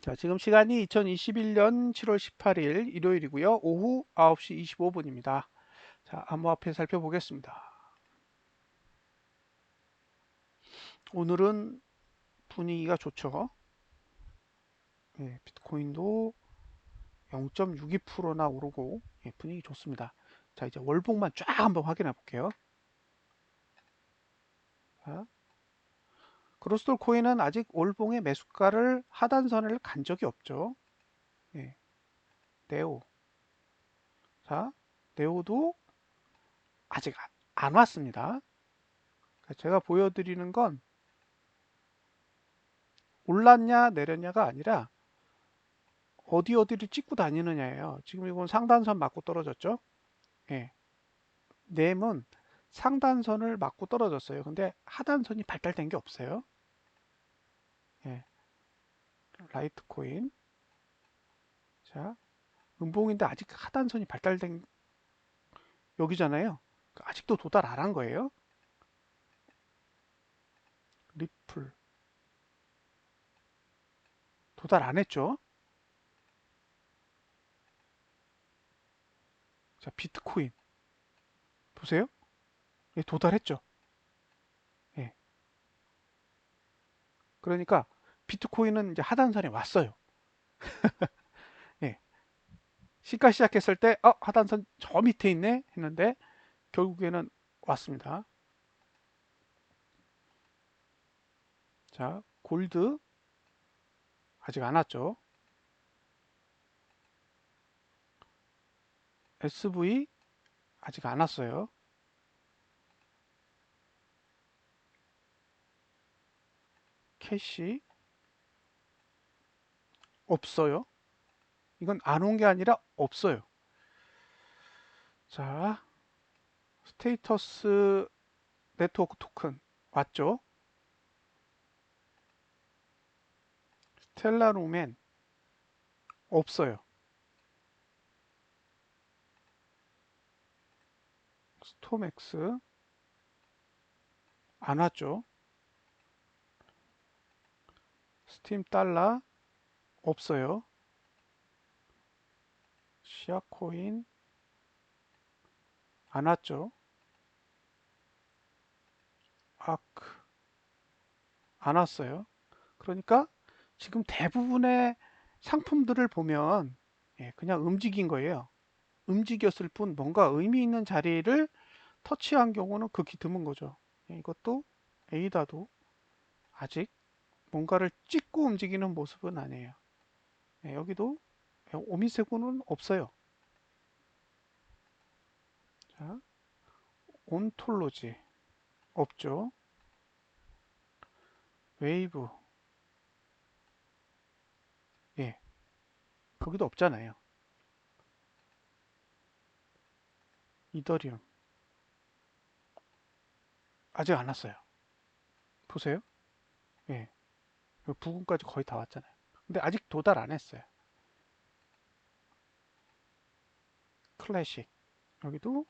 자, 지금 시간이 2021년 7월 18일 일요일이고요. 오후 9시 25분입니다. 자, 암호화폐 살펴보겠습니다. 오늘은 분위기가 좋죠. 예, 비트코인도 0.62%나 오르고 예, 분위기 좋습니다. 자, 이제 월봉만 쫙 한번 확인해 볼게요. 자, 그로스톨 코인은 아직 월봉의 매수가를 하단선을 간 적이 없죠. 예. 네오. 자, 네오도 아직 안 왔습니다. 제가 보여드리는 건 올랐냐 내렸냐가 아니라 어디 어디를 찍고 다니느냐예요. 지금 이건 상단선 맞고 떨어졌죠? 예. 램은 상단선을 맞고 떨어졌어요. 근데 하단선이 발달된 게 없어요. 예. 라이트 코인. 자, 음봉인데 아직 하단선이 발달된 여기잖아요. 아직도 도달 안 한 거예요. 리플. 도달 안 했죠? 자, 비트코인. 보세요. 예, 도달했죠. 예. 그러니까 비트코인은 이제 하단선에 왔어요. 예. 시가 시작했을 때, 어, 하단선 저 밑에 있네 했는데 결국에는 왔습니다. 자, 골드 아직 안 왔죠. SV 아직 안 왔어요. 캐시 없어요. 이건 안 온 게 아니라 없어요. 자, 스테이터스 네트워크 토큰 왔죠? 스텔라루멘 없어요. 스톰엑스 안 왔죠? 스팀 달러 없어요. 시아코인 안 왔죠? 아크 안 왔어요. 그러니까 지금 대부분의 상품들을 보면 예, 그냥 움직인 거예요. 움직였을 뿐 뭔가 의미 있는 자리를 터치한 경우는 극히 드문 거죠. 예, 이것도 에이다도 아직 뭔가를 찍고 움직이는 모습은 아니에요. 예, 여기도 오미세고는 없어요. 자, 온톨로지 없죠. 웨이브 예, 거기도 없잖아요. 이더리움 아직 안 왔어요. 보세요. 예, 부근까지 거의 다 왔잖아요. 근데 아직 도달 안 했어요. 클래식 여기도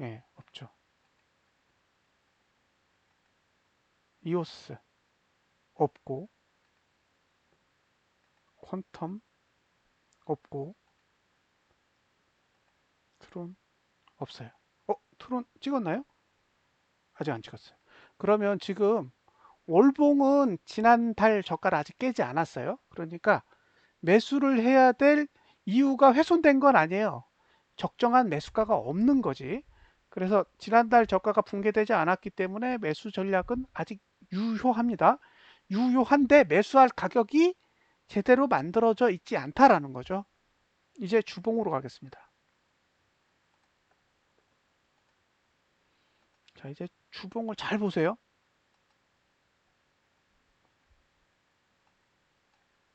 예, 없죠. 이오스 없고 퀀텀 없고 트론 없어요. 어? 트론 찍었나요? 아직 안 찍었어요. 그러면 지금 월봉은 지난달 저가를 아직 깨지 않았어요. 그러니까 매수를 해야 될 이유가 훼손된 건 아니에요. 적정한 매수가가 없는 거지. 그래서 지난달 저가가 붕괴되지 않았기 때문에 매수 전략은 아직 유효합니다. 유효한데 매수할 가격이 제대로 만들어져 있지 않다라는 거죠. 이제 주봉으로 가겠습니다. 자, 이제 주봉을 잘 보세요.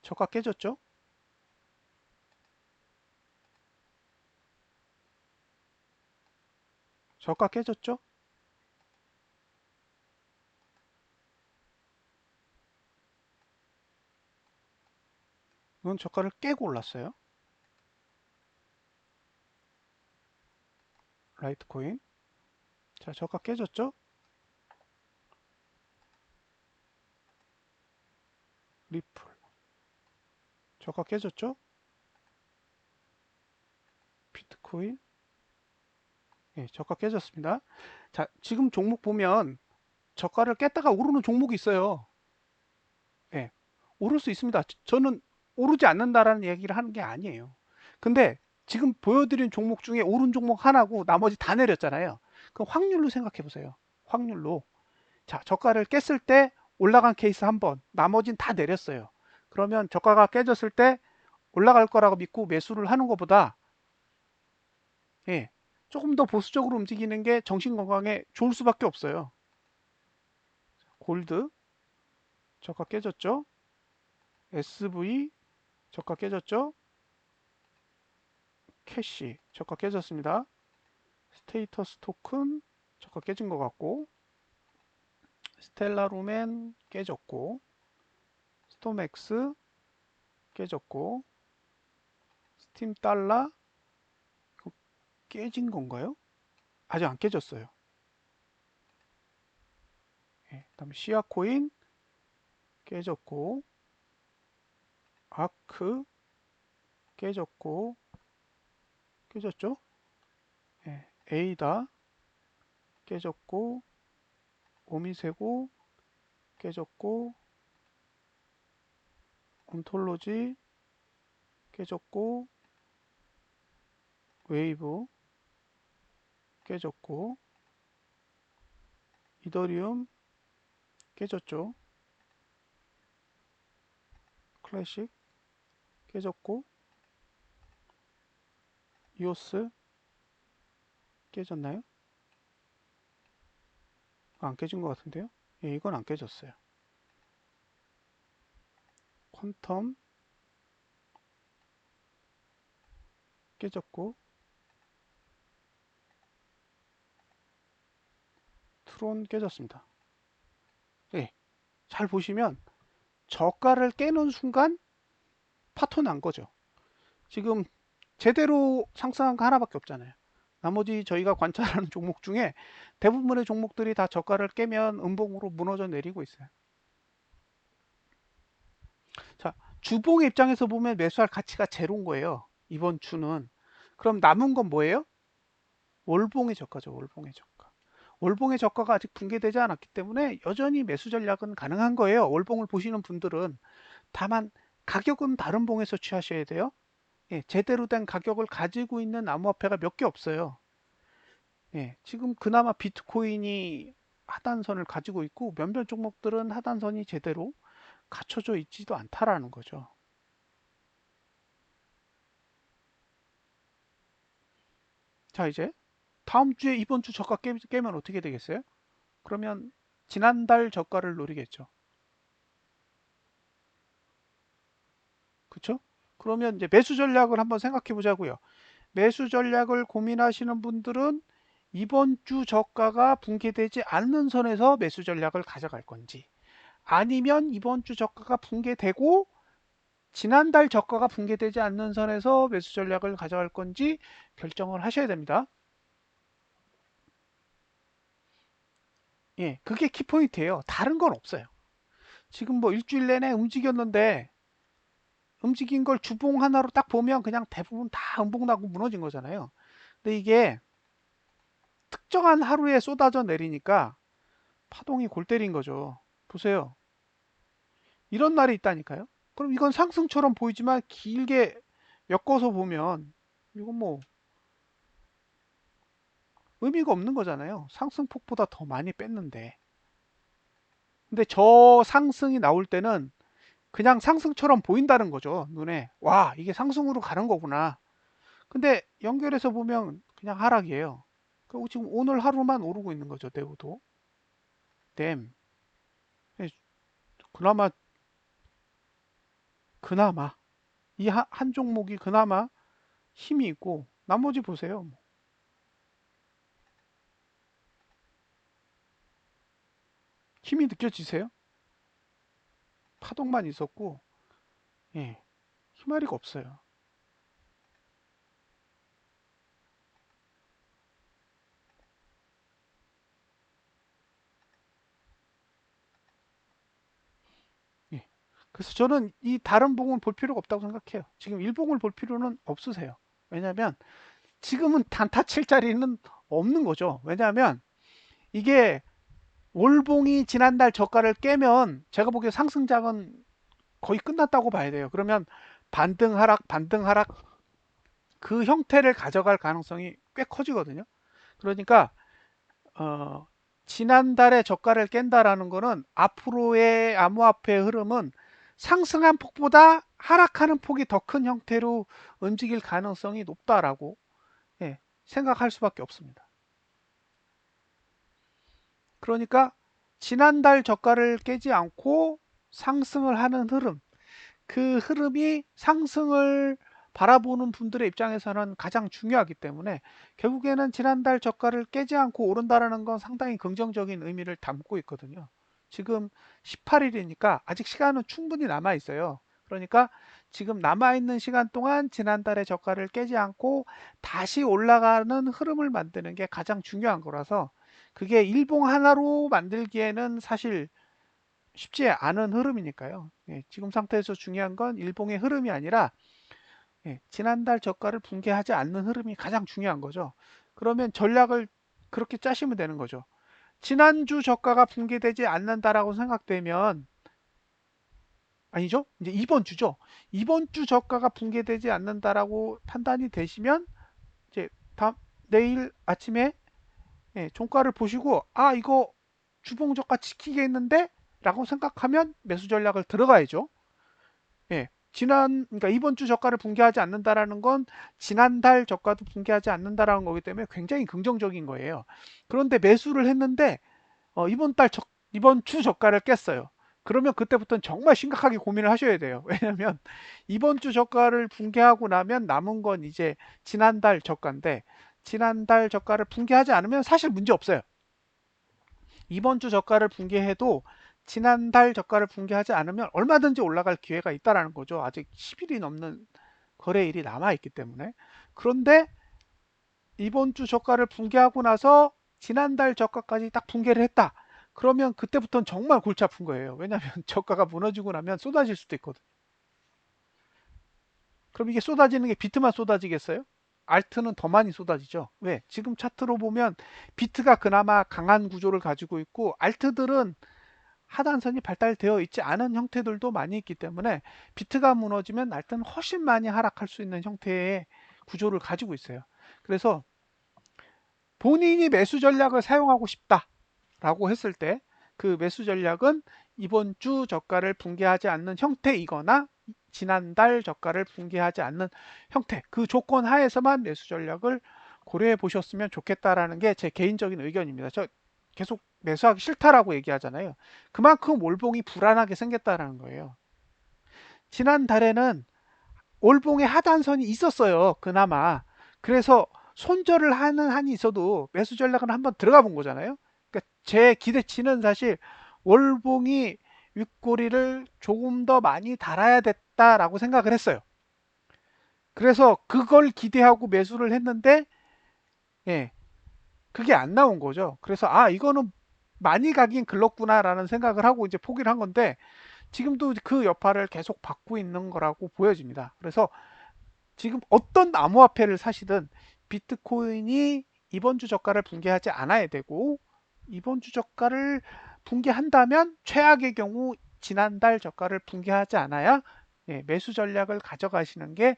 저가 깨졌죠? 저가 깨졌죠? 이건 저가를 깨고 올랐어요. 라이트 코인. 자, 저가 깨졌죠? 리플. 저가 깨졌죠? 비트코인 예, 저가 깨졌습니다. 자, 지금 종목 보면 저가를 깼다가 오르는 종목이 있어요. 예, 오를 수 있습니다. 저는 오르지 않는다라는 얘기를 하는 게 아니에요. 근데 지금 보여드린 종목 중에 오른 종목 하나고 나머지 다 내렸잖아요. 그럼 확률로 생각해 보세요. 확률로. 자, 저가를 깼을 때 올라간 케이스 한 번, 나머진 다 내렸어요. 그러면 저가가 깨졌을 때 올라갈 거라고 믿고 매수를 하는 것보다 예, 조금 더 보수적으로 움직이는 게 정신 건강에 좋을 수밖에 없어요. 골드 저가 깨졌죠? SV 저가 깨졌죠? 캐시 저가 깨졌습니다. 스테이터스 토큰 저가 깨진 것 같고 스텔라루멘 깨졌고 스톰엑스 깨졌고 스팀 달러 깨진 건가요? 아직 안 깨졌어요. 네, 다음 시아코인 깨졌고 아크 깨졌고 깨졌죠? 네, 에이다 깨졌고 오미세고 깨졌고 온톨로지 깨졌고 웨이브 깨졌고 이더리움 깨졌죠 클래식 깨졌고 이오스 깨졌나요? 안 깨진 것 같은데요? 예, 이건 안 깨졌어요. 퀀텀 깨졌고 트론 깨졌습니다. 예, 잘 보시면 저가를 깨는 순간 파토 난 거죠. 지금 제대로 상승한 거 하나밖에 없잖아요. 나머지 저희가 관찰하는 종목 중에 대부분의 종목들이 다 저가를 깨면 음봉으로 무너져 내리고 있어요. 자, 주봉의 입장에서 보면 매수할 가치가 제로인 거예요. 이번 주는. 그럼 남은 건 뭐예요? 월봉의 저가죠. 월봉의 저가. 월봉의 저가가 아직 붕괴되지 않았기 때문에 여전히 매수 전략은 가능한 거예요. 월봉을 보시는 분들은. 다만 가격은 다른 봉에서 취하셔야 돼요. 예, 제대로 된 가격을 가지고 있는 암호화폐가 몇 개 없어요. 예, 지금 그나마 비트코인이 하단선을 가지고 있고 몇몇 종목들은 하단선이 제대로 갖춰져 있지도 않다라는 거죠. 자, 이제 다음 주에 이번 주 저가 깨, 깨면 어떻게 되겠어요? 그러면 지난달 저가를 노리겠죠. 그쵸? 그러면 이제 매수 전략을 한번 생각해 보자고요. 매수 전략을 고민하시는 분들은 이번 주 저가가 붕괴되지 않는 선에서 매수 전략을 가져갈 건지 아니면 이번 주 저가가 붕괴되고 지난달 저가가 붕괴되지 않는 선에서 매수 전략을 가져갈 건지 결정을 하셔야 됩니다. 예, 그게 키포인트예요. 다른 건 없어요. 지금 뭐 일주일 내내 움직였는데 움직인 걸 주봉 하나로 딱 보면 그냥 대부분 다 음봉 나고 무너진 거잖아요. 근데 이게 특정한 하루에 쏟아져 내리니까 파동이 골 때린 거죠. 보세요. 이런 날이 있다니까요. 그럼 이건 상승처럼 보이지만 길게 엮어서 보면 이건 뭐 의미가 없는 거잖아요. 상승폭보다 더 많이 뺐는데. 근데 저 상승이 나올 때는 그냥 상승처럼 보인다는 거죠. 눈에. 와, 이게 상승으로 가는 거구나. 근데 연결해서 보면 그냥 하락이에요. 그리고 지금 오늘 하루만 오르고 있는 거죠. 대우도. 댐. 예, 그나마 그나마 이 한 종목이 그나마 힘이 있고 나머지 보세요. 뭐. 힘이 느껴지세요? 파동만 있었고 예, 희마리가 없어요. 그래서 저는 이 다른 봉은 볼 필요가 없다고 생각해요. 지금 일봉을 볼 필요는 없으세요. 왜냐하면 지금은 단타 칠 자리는 없는 거죠. 왜냐하면 이게 월봉이 지난달 저가를 깨면 제가 보기에 상승장은 거의 끝났다고 봐야 돼요. 그러면 반등 하락, 반등 하락 그 형태를 가져갈 가능성이 꽤 커지거든요. 그러니까 어, 지난달에 저가를 깬다라는 거는 앞으로의 암호화폐 흐름은 상승한 폭보다 하락하는 폭이 더 큰 형태로 움직일 가능성이 높다라고 예, 생각할 수밖에 없습니다. 그러니까 지난달 저가를 깨지 않고 상승을 하는 흐름, 그 흐름이 상승을 바라보는 분들의 입장에서는 가장 중요하기 때문에 결국에는 지난달 저가를 깨지 않고 오른다라는 건 상당히 긍정적인 의미를 담고 있거든요. 지금 18일이니까 아직 시간은 충분히 남아 있어요. 그러니까 지금 남아있는 시간 동안 지난달의 저가를 깨지 않고 다시 올라가는 흐름을 만드는 게 가장 중요한 거라서 그게 일봉 하나로 만들기에는 사실 쉽지 않은 흐름이니까요. 예, 지금 상태에서 중요한 건 일봉의 흐름이 아니라 예, 지난달 저가를 붕괴하지 않는 흐름이 가장 중요한 거죠. 그러면 전략을 그렇게 짜시면 되는 거죠. 지난주 저가가 붕괴되지 않는다라고 생각되면 아니죠? 이제 이번 주죠. 이번 주 저가가 붕괴되지 않는다라고 판단이 되시면 이제 다음 내일 아침에 예, 종가를 보시고 아 이거 주봉 저가 지키겠는데 라고 생각하면 매수 전략을 들어가야죠. 예, 지난 그러니까 이번 주 저가를 붕괴하지 않는다라는 건 지난달 저가도 붕괴하지 않는다라는 거기 때문에 굉장히 긍정적인 거예요. 그런데 매수를 했는데 어, 이번 달 저, 이번 주 저가를 깼어요. 그러면 그때부터는 정말 심각하게 고민을 하셔야 돼요. 왜냐하면 이번 주 저가를 붕괴하고 나면 남은 건 이제 지난달 저가인데 지난달 저가를 붕괴하지 않으면 사실 문제 없어요. 이번 주 저가를 붕괴해도 지난달 저가를 붕괴하지 않으면 얼마든지 올라갈 기회가 있다라는 거죠. 아직 10일이 넘는 거래일이 남아 있기 때문에. 그런데 이번 주 저가를 붕괴하고 나서 지난달 저가까지 딱 붕괴를 했다. 그러면 그때부터는 정말 골치 아픈 거예요. 왜냐하면 저가가 무너지고 나면 쏟아질 수도 있거든요. 그럼 이게 쏟아지는 게 비트만 쏟아지겠어요? 알트는 더 많이 쏟아지죠. 왜? 지금 차트로 보면 비트가 그나마 강한 구조를 가지고 있고 알트들은 하단선이 발달되어 있지 않은 형태들도 많이 있기 때문에 비트가 무너지면 날때는 훨씬 많이 하락할 수 있는 형태의 구조를 가지고 있어요. 그래서 본인이 매수 전략을 사용하고 싶다 라고 했을 때 그 매수 전략은 이번 주 저가를 붕괴하지 않는 형태이거나 지난달 저가를 붕괴하지 않는 형태 그 조건 하에서만 매수 전략을 고려해 보셨으면 좋겠다라는 게 제 개인적인 의견입니다. 저 계속 매수하기 싫다라고 얘기하잖아요. 그만큼 올봉이 불안하게 생겼다라는 거예요. 지난달에는 올봉의 하단선이 있었어요. 그나마. 그래서 손절을 하는 한이 있어도 매수 전략은 한번 들어가 본 거잖아요. 그러니까 제 기대치는 사실 월봉이 윗꼬리를 조금 더 많이 달아야 됐다라고 생각을 했어요. 그래서 그걸 기대하고 매수를 했는데 예, 그게 안 나온 거죠. 그래서 아 이거는 많이 가긴 글렀구나라는 생각을 하고 이제 포기를 한 건데 지금도 그 여파를 계속 받고 있는 거라고 보여집니다. 그래서 지금 어떤 암호화폐를 사시든 비트코인이 이번 주 저가를 붕괴하지 않아야 되고 이번 주 저가를 붕괴한다면 최악의 경우 지난달 저가를 붕괴하지 않아야 예, 매수 전략을 가져가시는 게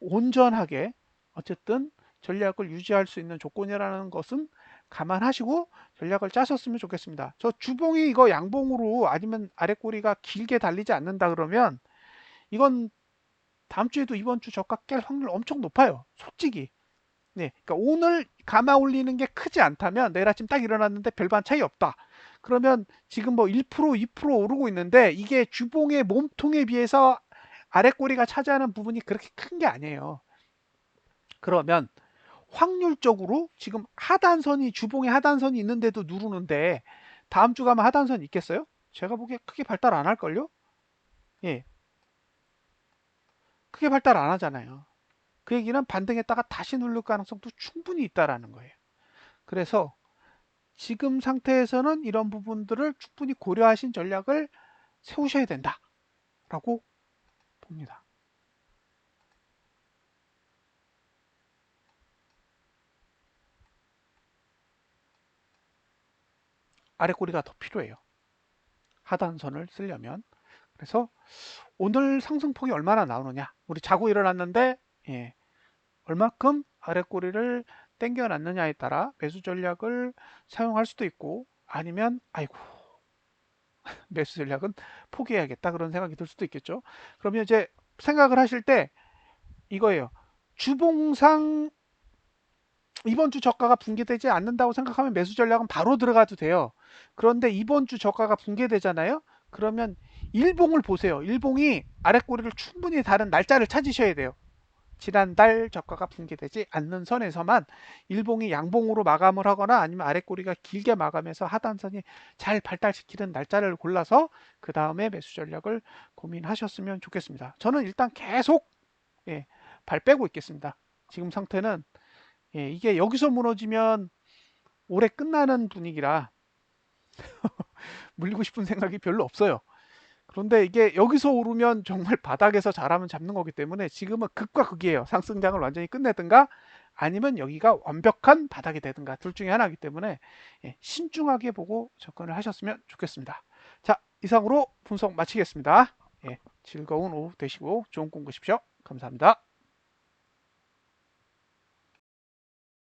온전하게 어쨌든 전략을 유지할 수 있는 조건이라는 것은 감안하시고 전략을 짜셨으면 좋겠습니다. 저 주봉이 이거 양봉으로 아니면 아래꼬리가 길게 달리지 않는다 그러면 이건 다음 주에도 이번 주 저가 깰 확률 엄청 높아요. 솔직히. 네, 그러니까 오늘 감아 올리는 게 크지 않다면 내일 아침 딱 일어났는데 별반 차이 없다. 그러면 지금 뭐 1% 2% 오르고 있는데 이게 주봉의 몸통에 비해서 아래 꼬리가 차지하는 부분이 그렇게 큰 게 아니에요. 그러면 확률적으로 지금 하단선이 주봉에 하단선이 있는데도 누르는데 다음 주 가면 하단선 있겠어요? 제가 보기에 크게 발달 안 할걸요? 예. 크게 발달 안 하잖아요. 그 얘기는 반등했다가 다시 누를 가능성도 충분히 있다라는 거예요. 그래서 지금 상태에서는 이런 부분들을 충분히 고려하신 전략을 세우셔야 된다. 라고 봅니다. 아래 꼬리가 더 필요해요. 하단선을 쓰려면. 그래서 오늘 상승폭이 얼마나 나오느냐. 우리 자고 일어났는데 예, 얼마큼 아래 꼬리를 당겨 놨느냐에 따라 매수 전략을 사용할 수도 있고 아니면 아이고 매수 전략은 포기해야겠다 그런 생각이 들 수도 있겠죠. 그러면 이제 생각을 하실 때 이거예요. 주봉상 이번 주 저가가 붕괴되지 않는다고 생각하면 매수 전략은 바로 들어가도 돼요. 그런데 이번 주 저가가 붕괴되잖아요. 그러면 일봉을 보세요. 일봉이 아랫꼬리를 충분히 다른 날짜를 찾으셔야 돼요. 지난달 저가가 붕괴되지 않는 선에서만 일봉이 양봉으로 마감을 하거나 아니면 아랫꼬리가 길게 마감해서 하단선이 잘 발달시키는 날짜를 골라서 그 다음에 매수 전략을 고민하셨으면 좋겠습니다. 저는 일단 계속 예, 발 빼고 있겠습니다. 지금 상태는 예, 이게 여기서 무너지면 올해 끝나는 분위기라 물리고 싶은 생각이 별로 없어요. 그런데 이게 여기서 오르면 정말 바닥에서 잘하면 잡는 거기 때문에 지금은 극과 극이에요. 상승장을 완전히 끝내든가 아니면 여기가 완벽한 바닥이 되든가 둘 중에 하나이기 때문에 예, 신중하게 보고 접근을 하셨으면 좋겠습니다. 자 이상으로 분석 마치겠습니다. 예, 즐거운 오후 되시고 좋은 꿈 꾸십시오. 감사합니다.